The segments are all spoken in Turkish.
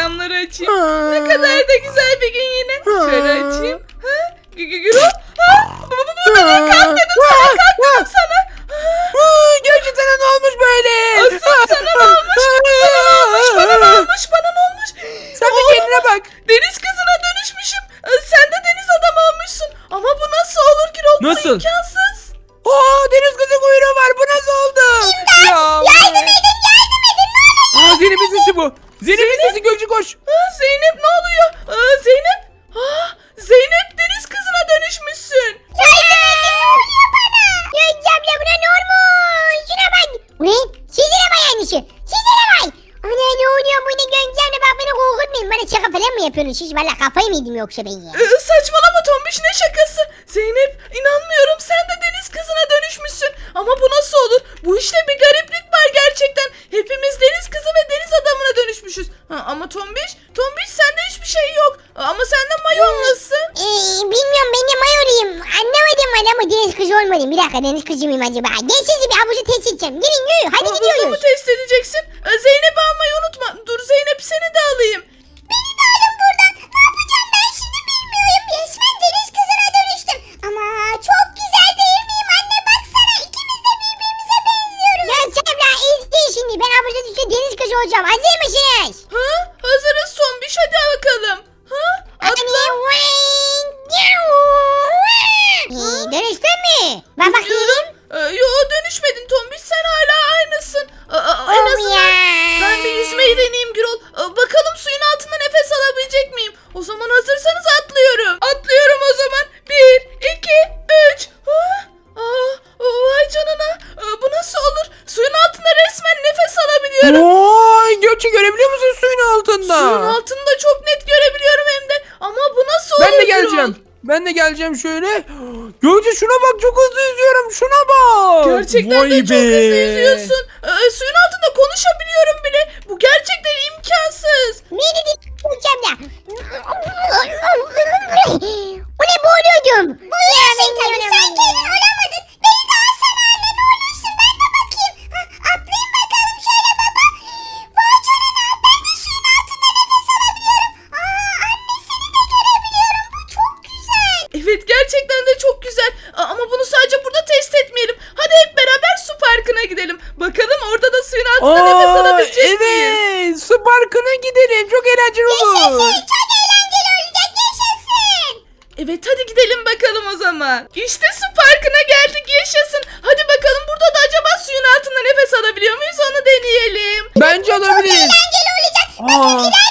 camları açayım. Ne kadar da güzel bir gün yine. Şöyle açayım. Siz valla kafayı mı yedim yoksa ben ya? Ee, saçmalama Tombiş ne şakası? Zeynep inanmıyorum sen de deniz kızına dönüşmüşsün. Ama bu nasıl olur? Bu işte bir gariplik var gerçekten. Hepimiz deniz kızı ve deniz adamına dönüşmüşüz. Ha, ama Tombiş, Tombiş sende hiçbir şey yok. Ama sende mayon nasıl? Ee, bilmiyorum ben de mayoluyum. Anlamadım ben ama deniz kızı olmadım. Bir dakika deniz kızı mıyım acaba? Gel sizi bir havuzu test edeceğim. Gelin yürü hadi Havuzu mu gidiyoruz. test edeceksin? Ee, Zeynep'i almayı unutma. Olacağım. Hazır mısınız? Ha? Hazırız Tombiş hadi bakalım. Ha? Atla. Ee, dönüştün mü? Ben bakayım. Ee, yo dönüşmedin Tombiş sen hala aynısın. Aa, aa, en Oh azından ya. ben bir yüzmeyi deneyeyim Gürol. Aa, bakalım suyun altında nefes alabilecek miyim? O zaman hazırsanız atlıyorum. Atlıyorum o zaman. Bir, iki, üç. Ha? Aa, vay canına. Aa, bu nasıl olur? Suyun altında resmen nefes alabiliyorum. Vay Gökçe görebiliyor musun suyun altında? Suyun altında çok net görebiliyorum hem de. Ama bu nasıl olur Ben de Gürol? geleceğim. Ben de geleceğim şöyle. Gökçe şuna bak çok hızlı yüzüyorum. Şuna bak. Gerçekten Vay de çok be. hızlı yüzüyorsun. Ee, suyun altında konuşabiliyorum bile. Bu gerçekten imkansız. Ne dedi Cemre? O ne boğuluyordum. Boğuluyorsun tabii. Sen kendin olamadın. Parkına gidelim. Çok eğlenceli olur. Çok eğlenceli olacak yaşasın. Evet hadi gidelim bakalım o zaman. İşte su parkına geldik yaşasın. Hadi bakalım burada da acaba suyun altında nefes alabiliyor muyuz onu deneyelim. Bence alabiliriz. Eğlenceli olacak. Aa, İleride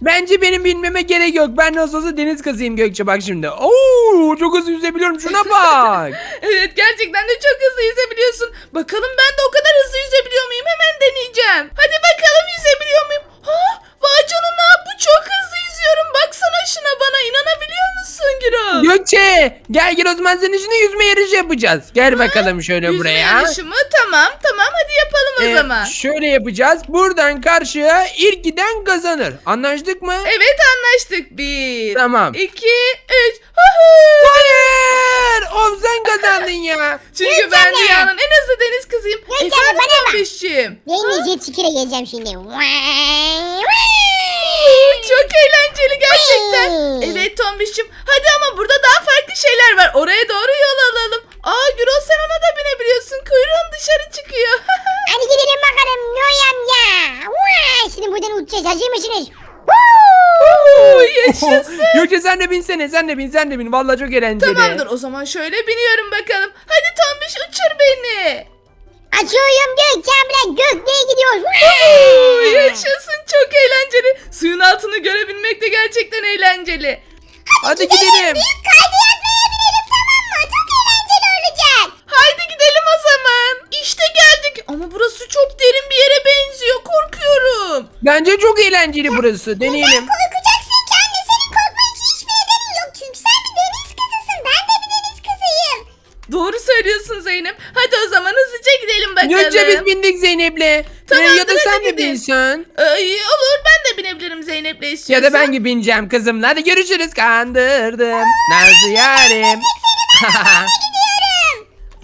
bence benim bilmeme gerek yok. Ben nasıl olsa deniz kızıyım Gökçe bak şimdi. Oo, çok hızlı yüzebiliyorum. Şuna bak. Evet gerçekten de çok hızlı yüzebiliyorsun. Bakalım ben de o kadar hızlı yüzebiliyor muyum? Hemen deneyeceğim. Hadi bakalım yüzebiliyor muyum? Ha? Vay canına bu çok hızlı yüzüyorum. Baksana şuna bana inanabiliyor musun Gürol? Gökçe gel gel o zaman senin için de yüzme yarışı yapacağız. Gel bakalım şöyle Yüzme buraya. yarışı mı? Tamam tamam hadi yapalım o Ee, zaman. Şöyle yapacağız. Buradan karşıya ilk giden kazanır. Anlaştık mı? Evet anlaştık. Bir, Tamam. iki, üç. Huhu! Hayır! Of sen kazandın ya. Çünkü ben dünyanın en hızlı deniz kızıyım. Yüzme, Efendim bana bak. Tombiş'ciğim. Ben de jet ski'yle geleceğim şimdi. Çok eğlenceli gerçekten. Evet Tombiş'cim. Hadi ama burada daha farklı şeyler var. Oraya doğru yol alalım. Aa Gürol sen ona da binebiliyorsun. Kuyruğun dışarı çıkıyor. Hadi gidelim bakalım Noy amca. Vay, Şimdi buradan uçacağız. Hazır mısınız? Oo, Yaşasın. Gökçe sen de binsene sen de bin sen de bin. Vallahi çok eğlenceli. Tamamdır o zaman şöyle biniyorum bakalım. Hadi Tombiş uçur beni. Açıyorum Gökçe abla. Gökde'ye gidiyoruz yaşasın çok eğlenceli. Suyun altını görebilmek de gerçekten eğlenceli. Hadi gidelim. Kaydıyatmaya binelim tamam mı? Çok eğlenceli olacak. Haydi gidelim o zaman. İşte geldik. Ama burası çok derin bir yere benziyor. Korkuyorum. Bence çok eğlenceli burası. Deneyelim. Korkacaksın ki anne. Senin korkman için hiçbir nedenin yok. Çünkü sen bir deniz kızısın. Ben de bir deniz kızıyım. Doğru söylüyorsun Zeynep. Hadi o zaman hızlıca gidelim bakalım. Gökçe biz bindik Zeynep'le. Tamamdır, Ee, ya da hadi sen de gidelim. binsen. Ay, olur ben de binebilirim Zeynep'le istiyorsan. Ya da ben gibi bineceğim kızımla. Hadi görüşürüz. Kandırdım. Nazlı yarim.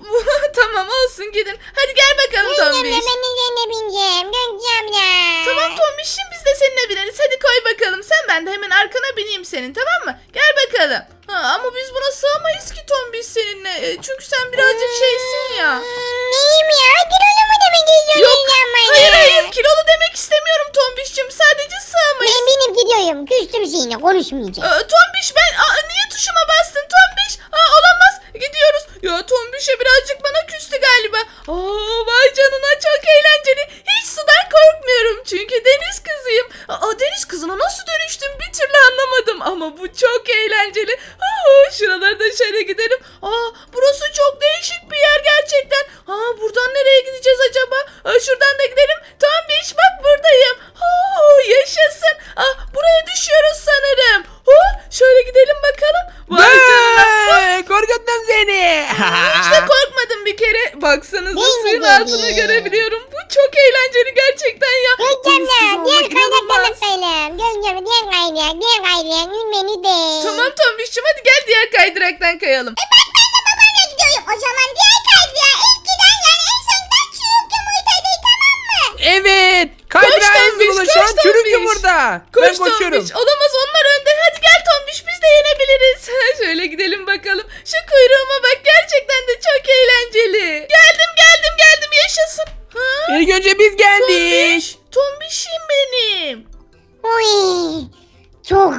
tamam olsun gidin. Hadi gel bakalım Tombiş. ben de yerine bineceğim. Gökçe abla. Tamam Tombiş'im biz de seninle bineriz. Hadi koy bakalım. Sen ben de hemen arkana bineyim senin tamam mı? Gel bakalım. Ha, ama biz buna sığamayız ki Tombiş seninle. E, Çünkü sen birazcık şeysin ya. Hmm, Neyim ya? Kilolu mu demek istiyorsun Yok. sen bana? Hayır hayır kilolu demek istemiyorum Tombiş'cim. Sadece sığamayız. Ben benim gidiyorum. Küstüm seninle konuşmayacağım. Aa, Tombiş ben aa, niye tuşuma bastın Tombiş? Aa, olamaz gidiyoruz. Ya Tombiş'e birazcık bana küstü galiba. Aa, vay canına çok eğlenceli. Hiç sudan korkmuyorum çünkü deniz kızıyım. Aa, deniz kızına nasıl dönüştüm bir türlü anlamadım ama bu çok eğlenceli. Aa, şuralara da şöyle gidelim. Aa, burası çok değişik bir yer gerçekten. Aa, buradan nereye gideceğiz acaba? Aa, şuradan da gidelim. Tombiş bak buradayım. Aa, yaşasın. Aa, buraya düşüyoruz sanırım. Aa, şöyle gidelim bakalım. Vay canına. Hey, Korkuttum seni. Hiç de korkmadım bir kere. Baksanıza Değil mi suyun dedi? altını görebiliyorum. Bu çok eğlenceli gerçekten ya. Gökçe Deniz kızı abla. Diğer olmak inanılmaz. kaynaklarını söyle. Gökçe abla diğer kaynak. Diğer kaynak. Ünmeni de. Tamam Tombiş'cim hadi gel kaydıraktan kayalım. Babayla gidiyorum. O zaman diğer kaydıya ilk giden yani en sondan çürük yumurtaydı tamam mı? Evet. Koş Kaydırağı Tombiş, ulaşan koş çürük yumurta. Koş ben koşuyorum. Tombiş. Olamaz onlar önde. Hadi gel Tombiş biz de yenebiliriz. Şöyle gidelim bakalım. Şu kuyruğuma bak gerçekten de çok eğlenceli. Geldim geldim geldim yaşasın. Ha? İlk önce biz geldik. Tombiş. Tombişim benim. Uy. Çok.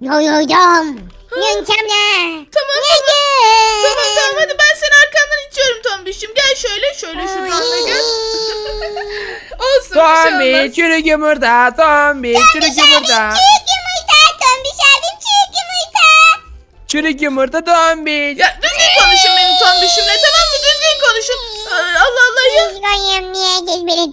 Yoruldum. Abla. Tamam Neden? Tamam tamam hadi ben seni arkandan itiyorum Tombiş'im. Gel şöyle şöyle şuradan da gel. Olsun bir şey Tombi olmaz. çürük yumurta. Tombi çürük yumurta. Çürük yumurta. Tombiş abim çürük yumurta. Çürük yumurta Tombi. Ya düzgün konuşun benim Tombiş'imle tamam mı? Düzgün konuşun. Ay, Allah Allah ya. Niye geç beni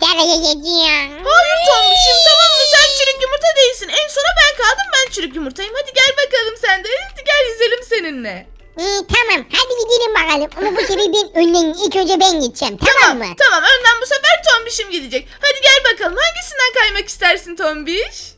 ediyor? Hayır Tombiş'im tamam mı? Sen çürük yumurta değilsin. En sona ben kaldım ben çürük yumurtayım. Hadi gel bakalım sen de. Hadi gel yüzelim seninle. İyi tamam hadi gidelim bakalım ama bu sefer ben önden ilk önce ben gideceğim tamam mı? Tamam önden bu sefer Tombiş'im gidecek. Hadi gel bakalım hangisinden kaymak istersin Tombiş?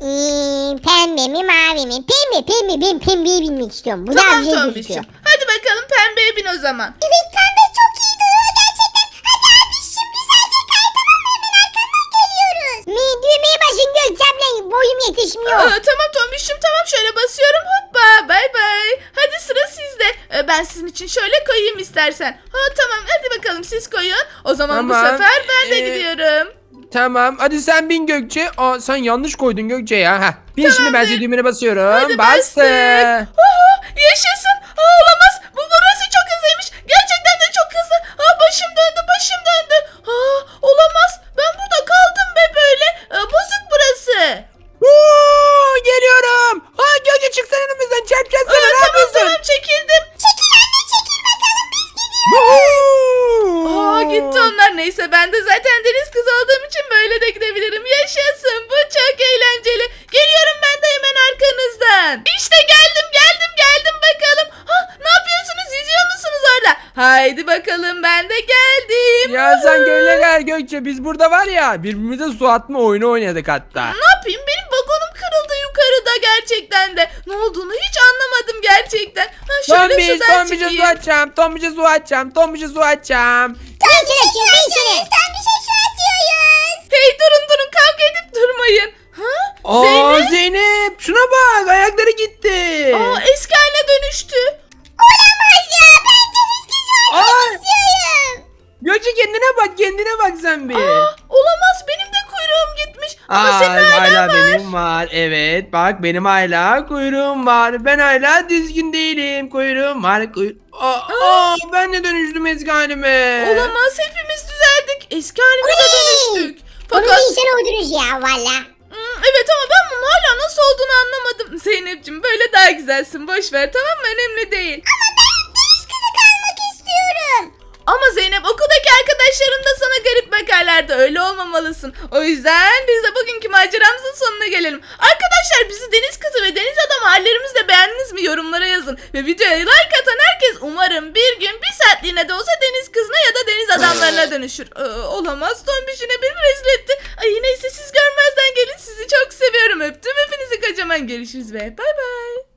Ee, pembe mi mavi mi? Pembe pembe ben pembeyi bilmek istiyorum. Bu daha Tamam güzel Tombiş'im. gözüküyor. Hadi bakalım pembeye bin o zaman. Evet pembe çok iyi duruyor gerçekten. Hadi abi şimdi sadece kay tamam mı? Hemen arkandan geliyoruz. Mi düğmeye basın Gökçem'le boyum yetişmiyor. Aa, tamam Tombiş'im tamam şöyle basıyorum hoppa bay bay. Hadi sıra sizde. Ee, ben sizin için şöyle koyayım istersen. Ha tamam hadi bakalım siz koyun. O zaman bu Tamam, sefer ben de ee, gidiyorum. Tamam hadi sen bin Gökçe. Aa, sen yanlış koydun Gökçe ya. Heh. Bin şimdi ben Tamamdır. size düğmene basıyorum. Hadi Bastı. bastık. Aha, yaşasın. Aa, olamaz. Bu burası çok hızlıymış. Gerçekten de çok hızlı. Aa, başım döndü başım döndü. Aa, olamaz. Bakalım ben de geldim. Ya sen gel gel Gökçe biz burada var ya birbirimize su atma oyunu oynadık hatta. Ne yapayım? Benim vagonum kırıldı yukarıda gerçekten de. Ne olduğunu hiç anlamadım gerçekten. Ha, şöyle Tombiş, sudan Tombiş'e su çıkayım. atacağım, Tombiş'e su atacağım, Tombiş'e su atacağım. Ben şunu atıyorum ben şunu. Tam bir şey şu atıyoruz. Hey durun durun kavga edip durmayın. Ha? Aa Zeynep. Zeynep şuna bak ayakları gitti. Aa, eski haline dönüştü. Bak kendine bak sen bir. Aa, olamaz benim de kuyruğum gitmiş. Ama Aa, senin hala hala var. benim var. Evet bak benim hala kuyruğum var. Ben hala düzgün değilim. Kuyruğum var. Kuy... Aa, aa, ben de dönüştüm eski halime. Olamaz hepimiz düzeldik. Eski halimize dönüştük. Bunu Fakat insan uydurur ya valla. Hmm, evet ama ben bunun hala nasıl olduğunu anlamadım. Zeynep'ciğim böyle daha güzelsin. Boş ver tamam mı? Önemli değil. İstiyorum. Ama Zeynep okuldaki arkadaşların da sana garip bakarlardı. Öyle olmamalısın. O yüzden biz de bugünkü maceramızın sonuna gelelim. Arkadaşlar bizi deniz kızı ve deniz adamı hallerimizle beğendiniz mi? Yorumlara yazın. Ve videoya like atan herkes umarım bir gün bir saatliğine de olsa deniz kızına ya da deniz adamlarına dönüşür. Ee, olamaz. Tombişine beni rezil etti. Ay neyse siz görmezden gelin. Sizi çok seviyorum. Öptüm hepinizi kocaman. Görüşürüz ve bay bay.